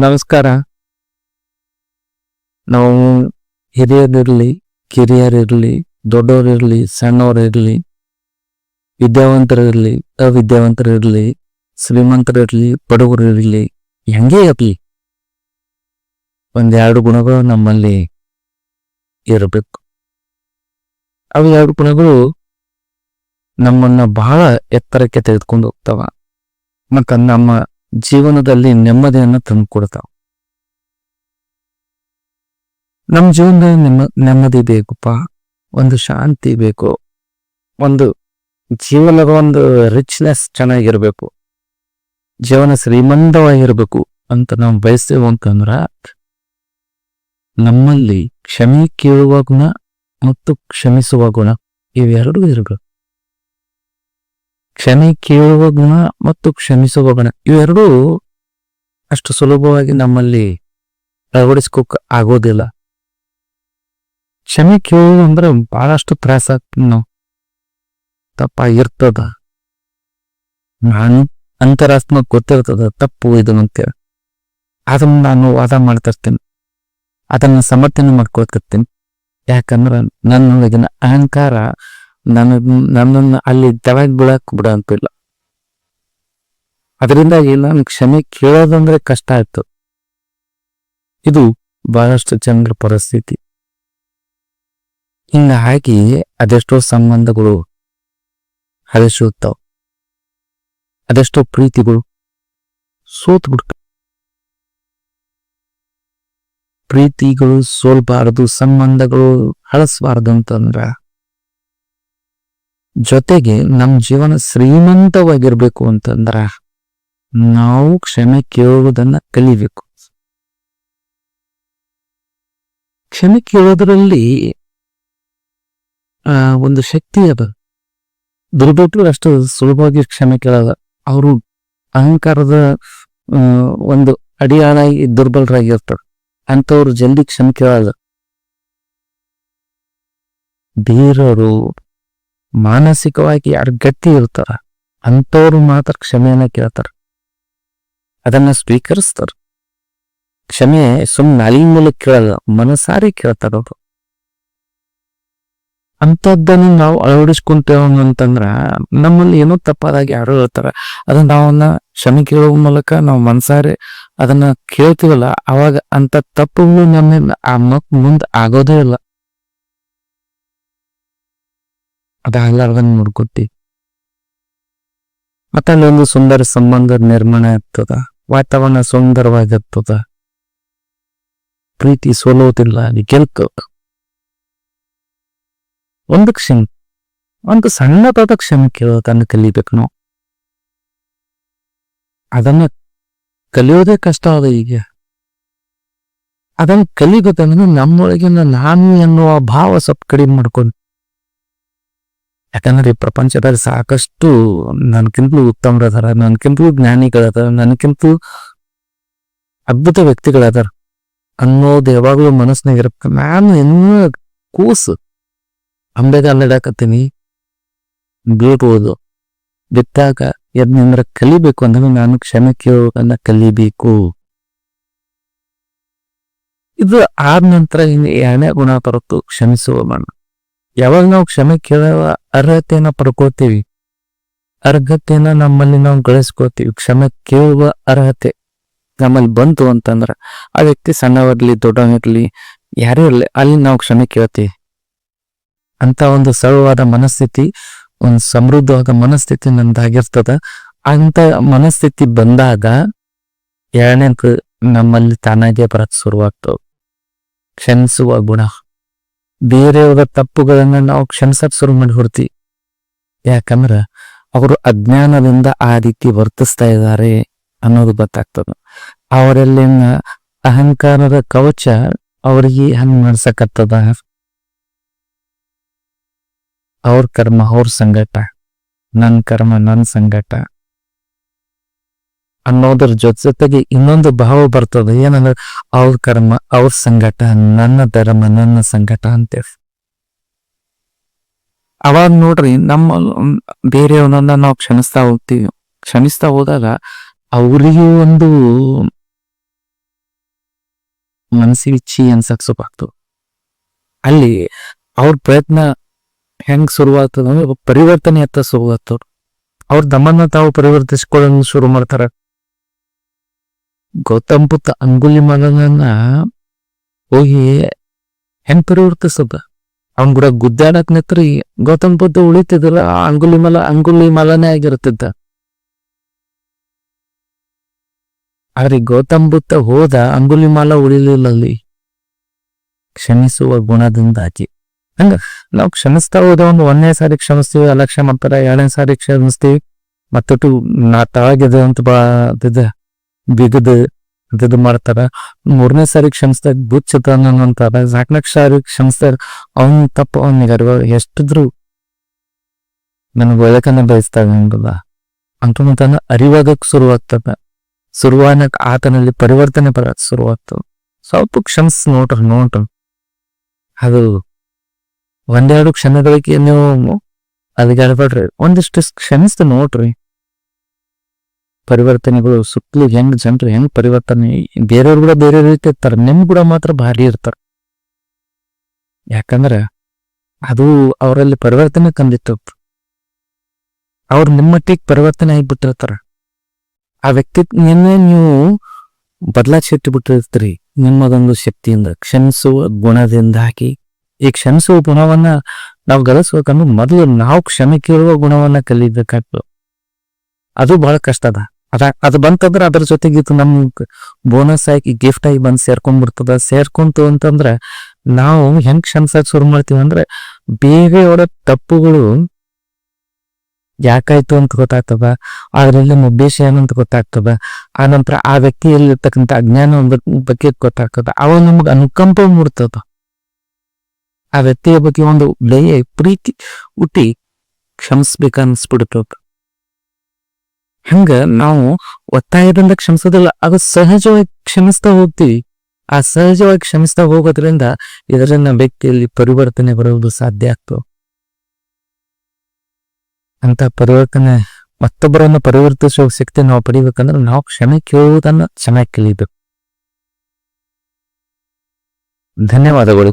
ನಮಸ್ಕಾರ. ನಾವು ಹಿರಿಯರಿರಲಿ, ಕಿರಿಯರಿರಲಿ ದೊಡ್ಡವರಿರ್ಲಿ ಸಣ್ಣವರಿರಲಿ ವಿದ್ಯಾವಂತರಿರ್ಲಿ, ಅವಿದ್ಯಾವಂತರಿರ್ಲಿ, ಶ್ರೀಮಂತರಿರ್ಲಿ, ಬಡವರಿರ್ಲಿ, ಹೆಂಗೇ ಇರಲಿ, ಒಂದೆರಡು ಗುಣಗಳು ನಮ್ಮಲ್ಲಿ ಇರಬೇಕು. ಅವು ಎರಡು ಗುಣಗಳು ನಮ್ಮನ್ನ ಬಹಳ ಎತ್ತರಕ್ಕೆ ತೆಗೆದುಕೊಂಡು ಹೋಗ್ತವ. ಮತ್ತು ನಮ್ಮ ಜೀವನದಲ್ಲಿ ನೆಮ್ಮದಿಯನ್ನು ತಂದುಕೊಡ್ತಾವೆ ನಮ್ಮ ಜೀವನದಲ್ಲಿ ನೆಮ್ಮ, ನೆಮ್ಮದಿ ಬೇಕಪ್ಪ, ಒಂದು ಶಾಂತಿ ಬೇಕು, ಒಂದು ಜೀವನದ ಒಂದು ರಿಚ್ನೆಸ್ ಚೆನ್ನಾಗಿರ್ಬೇಕು, ಜೀವನ ಶ್ರೀಮಂತವಾಗಿರ್ಬೇಕು ಅಂತ ನಾವು ಬಯಸ್ತೇವೆ ಅಂತಂದ್ರ, ನಮ್ಮಲ್ಲಿ ಕ್ಷಮೆ ಕೇಳುವ ಗುಣ ಮತ್ತು ಕ್ಷಮಿಸುವ ಗುಣ ಇವೆರಡೂ ಇರಬೇಕು. ಕ್ಷಮೆ ಕೇಳುವ ಗುಣ ಮತ್ತು ಕ್ಷಮಿಸುವ ಗುಣ ಇವೆರಡೂ ಅಷ್ಟು ಸುಲಭವಾಗಿ ನಮ್ಮಲ್ಲಿ ಅಳವಡಿಸ್ಕೋಕ್ ಆಗೋದಿಲ್ಲ. ಕ್ಷಮೆ ಕೇಳೋದು ಅಂದ್ರೆ ಬಹಳಷ್ಟು ತ್ರಾಸ ಆಗ್ತದೆ ನಾವು ತಪ್ಪಾಗಿರ್ತದ. ನಾನು ಅಂತರಾತ್ಮ ಗೊತ್ತಿರ್ತದ ತಪ್ಪು ಇದು ಅಂತೇಳಿ ಅದನ್ನ ನಾನು ವಾದ ಮಾಡ್ತಿರ್ತೀನಿ. ಅದನ್ನ ಸಮರ್ಥನೆ ಮಾಡ್ಕೊಳ್ತಿರ್ತೀನಿ. ಯಾಕಂದ್ರ ನನ್ನೊಳಗಿನ ಅಹಂಕಾರ ನನ್ನ, ನನ್ನನ್ನ ಅಲ್ಲಿ ದವಾಗಿ ಬಿಡಕ್ಕೆ ಬಿಡಂತಿಲ್ಲ ಅದರಿಂದಾಗಿ ನಾನು ಕ್ಷಮೆ ಕೇಳೋದಂದ್ರೆ ಕಷ್ಟ ಆಯ್ತು. ಇದು ಬಹಳಷ್ಟು ಜನರ ಪರಿಸ್ಥಿತಿ. ಹಿಂಗಾಗಿ ಅದೆಷ್ಟೋ ಸಂಬಂಧಗಳು ಹರಿಸುತ್ತಾವ ಅದೆಷ್ಟೋ ಪ್ರೀತಿಗಳು ಸೋತ್ ಬಿಡ್ತ ಪ್ರೀತಿಗಳು ಸೋಲ್ಬಾರದು, ಸಂಬಂಧಗಳು ಹಳಸ್ಬಾರದು ಅಂತಂದ್ರ ಜೊತೆಗೆ ನಮ್ಮ ಜೀವನ ಶ್ರೀಮಂತವಾಗಿರ್ಬೇಕು ಅಂತಂದ್ರ ನಾವು ಕ್ಷಮೆ ಕೇಳುವುದನ್ನ ಕಲಿಬೇಕು. ಕ್ಷಮೆ ಕೇಳೋದ್ರಲ್ಲಿ ಆ, ಒಂದು ಶಕ್ತಿ ಅದ. ದುರ್ಬಿಟ್ಟು ಅಷ್ಟು ಸುಲಭವಾಗಿ ಕ್ಷಮೆ ಕೇಳಲ್ಲ. ಅವರು ಅಹಂಕಾರದ ಒಂದು ಅಡಿಯಾಳಾಗಿ ದುರ್ಬಲರಾಗಿರ್ತಾರೆ. ಅಂಥವ್ರು ಜಲ್ದಿ ಕ್ಷಮೆ ಕೇಳಲ್ಲ. ಧೀರರು ಮಾನಸಿಕವಾಗಿ ಯಾರು ಗಟ್ಟಿ ಇರ್ತಾರ, ಅಂಥವ್ರು ಮಾತ್ರ ಕ್ಷಮೆಯನ್ನ ಕೇಳ್ತಾರ. ಅದನ್ನ ಸ್ವೀಕರಿಸ್ತಾರ. ಕ್ಷಮೆ ಸುಮ್ ನಾಲಿ ಮೂಲಕ ಕೇಳಲ್ಲ, ಮನಸಾರಿ ಕೇಳ್ತಾರ ಅವರು. ಅಂಥದ್ದನ್ನು ನಾವು ಅಳವಡಿಸ್ಕೊಂತೇವ ಅಂತಂದ್ರ ನಮ್ಮಲ್ಲಿ ಏನೋ ತಪ್ಪಾದಾಗ ಯಾರು ಹೇಳ್ತಾರ. ಅದನ್ನ ನಾವನ್ನ ಕ್ಷಮೆ ಕೇಳುವ ಮೂಲಕ ನಾವು ಮನಸಾರಿ ಅದನ್ನ ಕೇಳ್ತೀವಲ್ಲ, ಅವಾಗ ಅಂತ ತಪ್ಪುಗಳು ನಮ್ಮ ಆ ಮುಂದ್ ಆಗೋದೇ ಇಲ್ಲ. ಅದಾಗ್ಲಾರ್ದಂಗ್ ನೋಡ್ಕೊತಿ. ಮತ್ತೆ ಅಲ್ಲೊಂದು ಸುಂದರ ಸಂಬಂಧ ನಿರ್ಮಾಣ ಆಗ್ತದ. ವಾತಾವರಣ ಸುಂದರವಾಗಿರ್ತದ. ಪ್ರೀತಿ ಸೋಲೋದಿಲ್ಲ ಅಲ್ಲಿ ಗೆಲ್ತದ ಒಂದು ಕ್ಷಮೆ ಒಂದು ಸಣ್ಣದಾದ ಕ್ಷಮೆ ಕೇಳೋದನ್ನು ಕಲಿಬೇಕು ನಾವು. ಅದನ್ನ ಕಲಿಯೋದೇ ಕಷ್ಟ ಅದ ಈಗ. ಅದನ್ನ ಕಲಿಬೇಕಂದ್ರೆ ನಮ್ಮೊಳಗಿನ ನಾನು ಎನ್ನುವ ಭಾವ ಸ್ವಲ್ಪ ಕಡಿಮೆ ಮಾಡ್ಕೊಂಡು ಯಾಕಂದ್ರೆ ಪ್ರಪಂಚದಲ್ಲಿ ಸಾಕಷ್ಟು ನನ್ಕಿಂತಲೂ ಉತ್ತಮರದಾರ, ನನ್ಕಿಂತಲೂ ಜ್ಞಾನಿಗಳದಾರ ನನ್ಕಿಂತಲೂ ಅದ್ಭುತ ವ್ಯಕ್ತಿಗಳದಾರ ಅನ್ನೋದು ಯಾವಾಗ್ಲೂ ಮನಸ್ಸಿನಾಗ ಇರಬೇಕು ನಾನು ಇನ್ನೂ ಕೂಸು. ಅಂಬೆಗಾಲ್ ಇಡಾಕತ್ತೀನಿ ಬೀಳ್ಬೋದು. ಬಿತ್ತಾಗ ಎದ್ನಿಂದ್ರ ಕಲಿಬೇಕು ಅಂದ್ರೆ ನಾನು ಕ್ಷಮೆ ಕೇಳೋದನ್ನ ಕಲಿಬೇಕು. ಇದು ಆದ ನಂತರ ಇನ್ನು ಎರಡನೇ ಗುಣ ಬರುತ್ತು, ಕ್ಷಮಿಸುವ ಮನ. ಯಾವಾಗ ನಾವು ಕ್ಷಮೆ ಕೇಳುವ ಅರ್ಹತೆಯನ್ನ ಪಡ್ಕೋತೀವಿ? ಅರ್ಹತೆಯನ್ನ ನಮ್ಮಲ್ಲಿ ನಾವು ಗಳಿಸ್ಕೋತೀವಿ. ಕ್ಷಮೆ ಕೇಳುವ ಅರ್ಹತೆ ನಮ್ಮಲ್ಲಿ ಬಂತು ಅಂತಂದ್ರ ಆ ವ್ಯಕ್ತಿ ಸಣ್ಣವರ್ಲಿ, ದೊಡ್ಡವನಿರ್ಲಿ, ಯಾರೇ ಇರಲಿ, ಅಲ್ಲಿ ನಾವು ಕ್ಷಮೆ ಕೇಳ್ತೀವಿ. ಅಂತ ಒಂದು ಸರಳವಾದ ಮನಸ್ಥಿತಿ, ಒಂದು ಸಮೃದ್ಧವಾದ ಮನಸ್ಥಿತಿ ನಂದಾಗಿರ್ತದ ಅಂತ ಮನಸ್ಥಿತಿ ಬಂದಾಗ ಎರಡನೇ ನಮ್ಮಲ್ಲಿ ತಾನಾಗೆ ಬರಕ್ ಶುರುವಾಗ್ತವೆ. ಕ್ಷಮಿಸುವ ಗುಣ. ಬೇರೆಯವರ ತಪ್ಪುಗಳನ್ನ ನಾವು ಕ್ಷಮಿಸಕ್ ಶುರು ಮಾಡಿ ಹೊಡ್ತಿ ಯಾಕಂದ್ರ ಅವರು ಅಜ್ಞಾನದಿಂದ ಆ ರೀತಿ ವರ್ತಿಸ್ತಾ ಇದ್ದಾರೆ ಅನ್ನೋದು ಗೊತ್ತಾಗ್ತದ. ಅವರಲ್ಲಿನ ಅಹಂಕಾರದ ಕವಚ ಅವರಿಗೆ ಹಂಗ್ ಮಾಡ್ಸಕತ್ತದ. ಅವ್ರ ಕರ್ಮ ಅವ್ರ ಸಂಗಟ ನನ್ ಕರ್ಮ ನನ್ ಸಂಗಟ ಅನ್ನೋದ್ರ ಜೊತೆ ಜೊತೆಗೆ ಇನ್ನೊಂದು ಭಾವ ಬರ್ತದೆ. ಏನಂದ್ರೆ ಅವ್ರ ಕರ್ಮ, ಅವ್ರ ಸಂಘಟ, ನನ್ನ ಧರ್ಮ, ನನ್ನ ಸಂಘಟ ಅಂತೇಳಿ ಅವಾಗ ನೋಡ್ರಿ, ನಮ್ಮ ಬೇರೆಯವನನ್ನ ನಾವು ಕ್ಷಮಿಸ್ತಾ ಹೋಗ್ತೀವಿ. ಕ್ಷಮಿಸ್ತಾ ಹೋದಾಗ ಅವರಿಗೆ ಒಂದು ಮನಸ್ಸಿಗೆ ಚಿ ಅನ್ಸಕ್ ಆಗ್ತದೆ. ಅಲ್ಲಿ ಅವ್ರ ಪ್ರಯತ್ನ ಹೆಂಗ್ ಶುರುವಾಗ್ತದ ಪರಿವರ್ತನೆ ಅತ್ತ ಶುರುವಾಗ್ತವ್ರು ಅವ್ರ ತಮ್ಮನ್ನ ತಾವು ಪರಿವರ್ತಿಸ್ಕೊಳ್ಳಲು ಶುರು ಮಾಡ್ತಾರ. ಗೌತಮ್ ಬುದ್ಧ ಅಂಗುಲಿ ಮಗನನ್ನ ಹೋಗಿ ಹೆಂಗ್ ಪರಿವರ್ತಿಸದ ಅವನ್ ಕೂಡ ಗುದ್ದಾಡಕ್ ನಿತ್ರಿ ಗೌತಮ್ ಬುದ್ಧ ಉಳಿತಿದ್ರ ಆ ಅಂಗುಲಿ ಮಲ, ಅಂಗುಲಿ ಮಲನೇ ಆಗಿರುತ್ತಿದ್ದ ಆದ್ರೆ ಗೌತಮ್ ಬುದ್ಧ ಹೋದ, ಅಂಗುಲಿ ಮಾಲ ಉಳಿಲಿಲ್ಲ ಅಲ್ಲಿ ಕ್ಷಮಿಸುವ ಗುಣದಿಂದ ಆಚೆ ಹಂಗ, ನಾವು ಕ್ಷಮಿಸ್ತಾ ಹೋದ ಒಂದು ಒಂದನೇ ಸಾರಿ ಕ್ಷಮಿಸ್ತೀವಿ ಅಲ್ಲ ಮಾಡ್ತಾರ, ಎರಡನೇ ಸಾರಿ ಕ್ಷಮಿಸ್ತೀವಿ, ಮತ್ತೊಟ್ಟು ನಾ ತಳಗಿದೆ ಅಂತ ಬಾ ಬಿಗದ ಅದಿದು ಮಾಡ್ತಾರ. ಮೂರನೇ ಸಾರಿ ಕ್ಷಮಿಸ್ದಾಗ ಬುಚ್ಚತಾನ ಅಂತಾರ. ನಾಲ್ಕನೇ ಸಾರಿ ಕ್ಷಮಿಸ್ತಾರ. ಅವನ್ ತಪ್ಪು ಅವನಿಗೆ ಎಷ್ಟಿದ್ರು ನನಗೆ ಒಳಕನ್ನ ಬಯಸ್ತಾಗಲ್ಲ ಅಂತ ತನ್ನ ಅರಿವಾಗಕ್ ಶುರುವಾಗ್ತದ. ಶುರುವಾನಕ್ ಆತನಲ್ಲಿ ಪರಿವರ್ತನೆ ಬರಕ್ ಶುರುವಾಗ್ತದ. ಸ್ವಲ್ಪ ಕ್ಷಮಿಸ್ ನೋಡ್ರಿ ನೋಡ್ರಿ. ಅದು ಒಂದೆರಡು ಕ್ಷಣಗಳಿಗೆ ನೀವು ಅದಕ್ಕೆ ಅಡ್ಬೇಡ್ರಿ ಒಂದಿಷ್ಟು ಕ್ಷಮಿಸ್ತು ನೋಡ್ರಿ. ಪರಿವರ್ತನೆಗಳು, ಸುತ್ತಲೂ ಹೆಂಗ್ ಜನರು ಹೆಂಗ್ ಪರಿವರ್ತನೆ, ಬೇರೆಯವ್ರು ಕೂಡ ಬೇರೆ ರೀತಿ ಇರ್ತಾರೆ, ನಿಮ್ ಕೂಡ ಮಾತ್ರ ಭಾರಿ ಇರ್ತಾರ. ಯಾಕಂದ್ರ ಅದು ಅವರಲ್ಲಿ ಪರಿವರ್ತನೆ ಕಂದಿತ್ತು ಅವ್ರು ನಿಮ್ಮ ಮಟ್ಟಿಗೆ ಪರಿವರ್ತನೆ ಆಗಿಬಿಟ್ಟಿರ್ತಾರ. ಆ ವ್ಯಕ್ತಿ, ನಿನ್ನೆ ನೀವು ಬದಲಾಯಿಸಿ ಬಿಟ್ಟಿರ್ತೀರಿ ನಿಮ್ಮದೊಂದು ಶಕ್ತಿಯಿಂದ ಕ್ಷಮಿಸುವ ಗುಣದಿಂದಾಗಿ ಈ ಕ್ಷಮಿಸುವ ಗುಣವನ್ನ ನಾವು ಗಳಿಸ್ಬೇಕಂದ್ರೆ ಮೊದಲು ನಾವು ಕ್ಷಮೆ ಕೇಳುವ ಗುಣವನ್ನ ಕಲಿಬೇಕಾಗ್ತದೆ. ಅದು ಬಹಳ ಕಷ್ಟ ಅದ. ಅದ, ಅದು ಬಂತಂದ್ರ ಅದ್ರ ಜೊತೆಗೆ ಇದು ನಮ್ ಬೋನಸ್ ಆಗಿ ಗಿಫ್ಟ್ ಆಗಿ ಬಂದ್ ಸೇರ್ಕೊಂಡ್ಬಿಡ್ತದ ಸೇರ್ಕೊಂತು ಅಂತಂದ್ರ ನಾವು ಹೆಂಗ್ ಕ್ಷಮಿಸಕ್ ಶುರು ಮಾಡ್ತೀವಿ ಅಂದ್ರೆ ಅವರ ತಪ್ಪುಗಳು ಯಾಕಾಯ್ತು ಅಂತ ಗೊತ್ತಾಗ್ತದ. ಅದ್ರಲ್ಲಿ ಉದ್ದೇಶ ಏನಂತ ಗೊತ್ತಾಗ್ತದ. ಆ ನಂತರ ಆ ವ್ಯಕ್ತಿಯಲ್ಲಿರ್ತಕ್ಕಂಥ ಅಜ್ಞಾನ ಬಗ್ಗೆ ಗೊತ್ತಾಗ್ತದ. ಅವ ನಮ್ಗೆ ಅನುಕಂಪ ಮೂಡ್ತದ. ಆ ವ್ಯಕ್ತಿಯ ಬಗ್ಗೆ ಒಂದು ದಯ ಪ್ರೀತಿ ಹುಟ್ಟಿ ಕ್ಷಮಿಸ್ಬೇಕ ಅನ್ಸ್ಬಿಡ್ತದ ಹಂಗ ನಾವು ಒತ್ತಾಯದಿಂದ ಕ್ಷಮಿಸೋದಿಲ್ಲ ಅದು ಸಹಜವಾಗಿ ಕ್ಷಮಿಸ್ತಾ ಹೋಗ್ತೀವಿ. ಆ ಸಹಜವಾಗಿ ಕ್ಷಮಿಸ್ತಾ ಹೋಗೋದ್ರಿಂದ ಇದರಿಂದ ವ್ಯಕ್ತಿಯಲ್ಲಿ ಪರಿವರ್ತನೆ ಬರುವುದು ಸಾಧ್ಯ ಆಗ್ತದೆ. ಅಂತ ಪರಿವರ್ತನೆ, ಮತ್ತೊಬ್ಬರನ್ನು ಪರಿವರ್ತಿಸುವ ಶಕ್ತಿ ನಾವು ಪಡಿಬೇಕಂದ್ರೆ ನಾವು ಕ್ಷಮೆ ಕೇಳುವುದನ್ನು ಚೆನ್ನಾಗಿ ಕಲಿಬೇಕು ಧನ್ಯವಾದಗಳು.